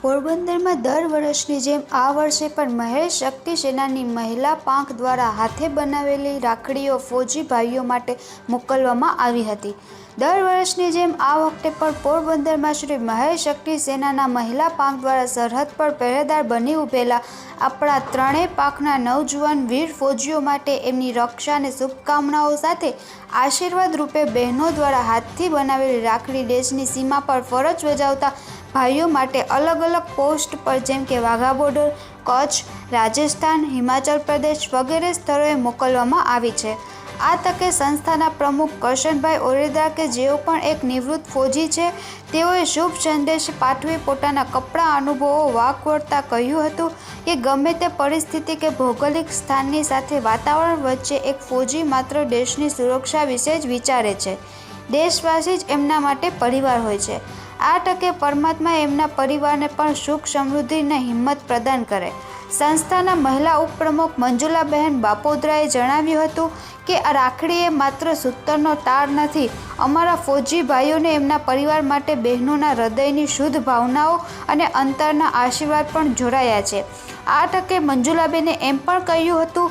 પોરબંદરમાં દર વર્ષની જેમ આ વર્ષે પણ મહેશ શક્તિ સેનાની મહિલા પાંખ દ્વારા હાથે બનાવેલી રાખડીઓ ફોજી ભાઈઓ માટે મોકલવામાં આવી હતી. દર વર્ષની જેમ આ વખતે પણ પોરબંદરમાં શ્રી મહેશ શક્તિ સેનાના મહિલા પાંખ દ્વારા સરહદ પર પહેરેદાર બની ઉભેલા આપણા ત્રણેય પાંખના નવજુવાન વીર ફૌજીઓ માટે એમની રક્ષા અને શુભકામનાઓ સાથે આશીર્વાદ રૂપે બહેનો દ્વારા હાથથી બનાવેલી રાખડી દેશની સીમા પર ફરજ બજાવતા ભાઈઓ માટે અલગ અલગ પોસ્ટ પર જેમ કે વાઘા બોર્ડર, કચ્છ, રાજસ્થાન, હિમાચલ પ્રદેશ વગેરે સ્થળોએ મોકલવામાં આવી છે. આ તકે સંસ્થાના પ્રમુખ કરશનભાઈ ઓરેદા કે જેઓ પણ એક નિવૃત્ત ફોજી છે, તેઓએ શુભ સંદેશ પાઠવી પોતાના કપડાં, અનુભવો વાકવડતા કહ્યું હતું કે ગમે તે પરિસ્થિતિ કે ભૌગોલિક સ્થાનની સાથે વાતાવરણ વચ્ચે એક ફોજી માત્ર દેશની સુરક્ષા વિશે જ વિચારે છે. દેશવાસી જ એમના માટે પરિવાર હોય છે. આ તકે પરમાત્મા એમના પરિવારને પણ સુખ સમૃદ્ધિને હિંમત પ્રદાન કરે. સંસ્થાના મહિલા ઉપપ્રમુખ મંજુલાબહેન બાપોદરાએ જણાવ્યું હતું કે આ રાખડી એ માત્ર સૂતરનો તાર નથી, અમારા ફૌજી ભાઈઓને એમના પરિવાર માટે બહેનોના હૃદયની શુદ્ધ ભાવનાઓ અને અંતરના આશીર્વાદ પણ જોડાયા છે. આ તકે મંજુલાબેને એમ પણ કહ્યું હતું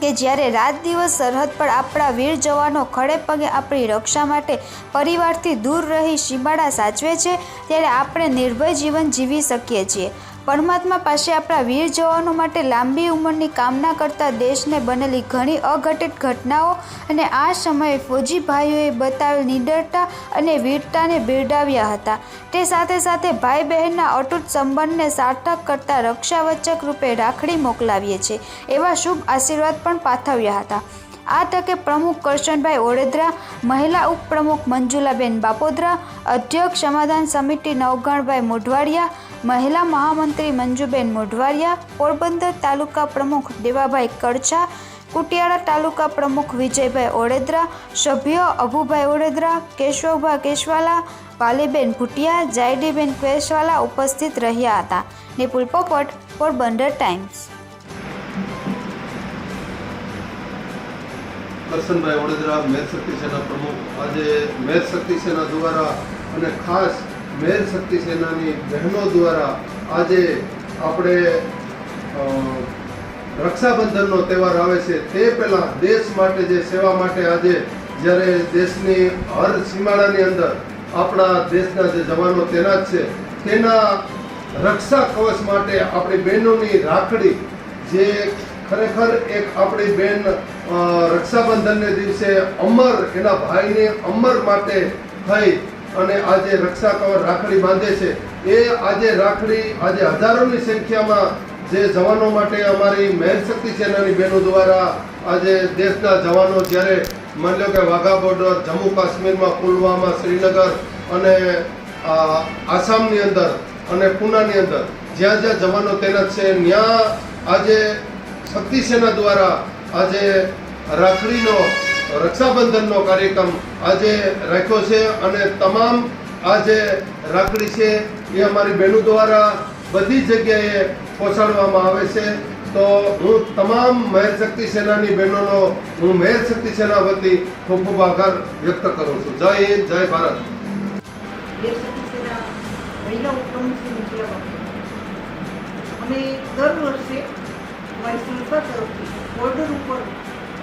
કે જ્યારે રાત દિવસ સરહદ પર આપણા વીર જવાનો ખડે પગે આપણી રક્ષા માટે પરિવારથી દૂર રહી સીમાડા સાચવે છે, ત્યારે આપણે નિર્ભય જીવન જીવી શકીએ છીએ. પરમાત્મા પાસે આપણા વીર જવાનો માટે લાંબી ઉંમરની કામના કરતા દેશને બનેલી ઘણી અઘટિત ઘટનાઓ અને આ સમયે ફોજીભાઈઓએ બતાવેલ નિડરતા અને વીરતાને બિરડાવ્યા હતા. તે સાથે સાથે ભાઈ બહેનના અતૂટ સંબંધને સાર્થક કરતા રક્ષાવચક રૂપે રાખડી મોકલાવીએ છીએ, એવા શુભ આશીર્વાદ પણ પાઠવ્યા હતા. આ તકે પ્રમુખ કરશનભાઈ ઓડેદરા, મહિલા ઉપપ્રમુખ મંજુલાબેન બાપોદરા, અધ્યક્ષ સમાધાન સમિતિ નવગણભાઈ મોઢવાડિયા મહિલા મહામંત્રી મંજુબેન મોઢવાડિયા, પોરબંદર તાલુકા પ્રમુખ દેવાભાઈ કડછા કુટિયાળા તાલુકા પ્રમુખ વિજયભાઈ ઓળેદરા સભ્યો અભુભાઈ ઓળેદરા કેશવભાઈ કેશવાલા, વાલીબેન ભુટિયા, જાયડીબેન કેશવાલા ઉપસ્થિત રહ્યા હતા. નિપુલ પોપટ, પોરબંદર ટાઈમ્સ. કરશનભાઈ વડોદરા મેર શક્તિ સેના પ્રમુખ. આજે મેર શક્તિ સેના દ્વારા અને ખાસ મેર શક્તિ સેનાની બહેનો દ્વારા આજે આપણે રક્ષાબંધનનો તહેવાર આવે છે તે પહેલાં દેશ માટે જે સેવા માટે આજે જ્યારે દેશની હર સીમાડાની અંદર આપણા દેશના જે જવાનો તૈનાત છે, તેના રક્ષા કવચ માટે આપણી બહેનોની રાખડી જે ખરેખર એક આપણી બેન રક્ષાબંધનને દિવસે અમર, એના ભાઈને અમર માટે થઈ અને આજે રક્ષા કવર રાખડી બાંધે છે. એ આજે રાખડી આજે હજારોની સંખ્યામાં જે જવાનો માટે અમારી મહેલ શક્તિ સેનાની બહેનો દ્વારા આજે દેશના જવાનો જ્યારે માની લો કે વાઘા બોર્ડર જમ્મુ કાશ્મીરમાં પુલવામા, શ્રીનગર અને આસામની અંદર અને પૂનાની અંદર જ્યાં જ્યાં જવાનો તૈનાત છે ત્યાં આજે શક્તિ સેના દ્વારા આજે રાખડીનો રક્ષાબંધનનો કાર્યક્રમ આજે રાખ્યો છે અને તમામ આ જે રાખડી છે એ અમારી બહેનો દ્વારા બધી જગ્યાએ પહોંચાડવામાં આવે છે. તો હું તમામ મહેર શક્તિ સેનાની બહેનોનો, હું મહેર શક્તિ સેના વતી ખૂબ ખૂબ આભાર વ્યક્ત કરું છું. જય હિન્દ, જય ભારત.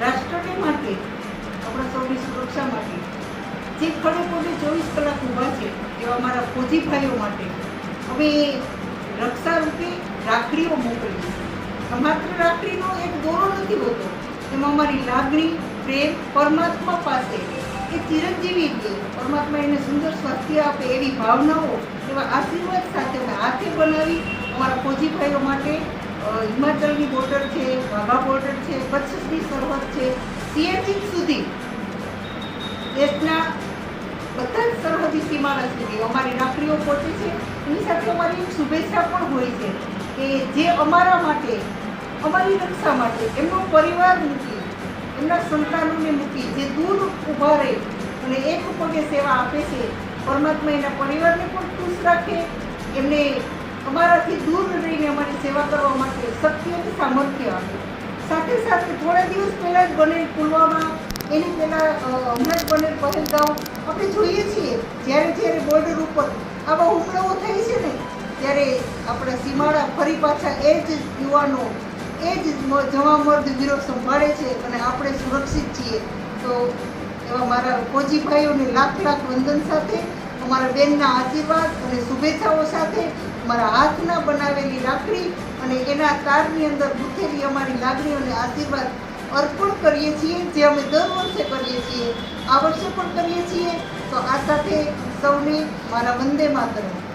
રાષ્ટ્રને માટે આપણા સૌની સુરક્ષા માટે. જે ખડે પગે ચોવીસ કલાક ઊભા છે, એવા અમારા ફૌજી ભાઈઓ માટે. અમે રક્ષા રૂપે રાખડીઓ મોકલીએ માત્ર રાખડીનો એક દોરો નથી હોતો. એમાં અમારી લાગણી, પ્રેમ, પરમાત્મા પાસે એ ચિરંજીવી દે પરમાત્મા એને સુંદર સ્વાસ્થ્ય આપે એવી ભાવનાઓ, એવા આશીર્વાદ સાથે અમે હાથે બનાવી અમારા ફૌજી ભાઈઓ માટે હિમાચલની બોર્ડર છે, વાઘા બોર્ડર છે, કચ્છની સરહદ છે. સિયાચીન સુધી દેશના બધા જ સરહદી સીમાના સુધી અમારી રાખડીઓ પહોંચે છે. એની સાથે અમારી એક શુભેચ્છા પણ હોય છે કે જે અમારા માટે, અમારી રક્ષા માટે, એમનો પરિવાર મૂકી, એમના સંતાનોને મૂકી, જે દૂર ઊભા રહે અને એક પગે સેવા આપે છે, પરમાત્મા એના પરિવારને પણ ખુશ રાખે, એમને અમારાથી દૂર રહીને અમારી સેવા કરવા માટે શક્તિ અને સામર્થ્ય આપે. સાથે સાથે થોડા દિવસ પહેલાં જ બનેલ પુલવામા એની પહેલાં હમણાં બનેલ પહેલગાંવ આપણે જોઈએ છીએ, જ્યારે જ્યારે બોર્ડર ઉપર આવા હુમલાઓ થાય છે ને, ત્યારે આપણા સીમાડા ફરી પાછા એ જ યુવાનો, એ જ જવા જવામર્દ વીરો સંભાળે છે અને આપણે સુરક્ષિત છીએ. તો એવા મારા ફોજીભાઈઓને લાખ લાખ વંદન સાથે, અમારા બેનના આશીર્વાદ અને શુભેચ્છાઓ સાથે મારા હાથના બનાવેલી રાખડી અને એના તારની અંદર ગૂંથેલી અમારી લાગણીઓને આશીર્વાદ અર્પણ કરીએ છીએ, જે અમે દર વર્ષે કરીએ છીએ, આ વર્ષે પણ કરીએ છીએ. તો આ સાથે સૌને મારા વંદે માતરમ.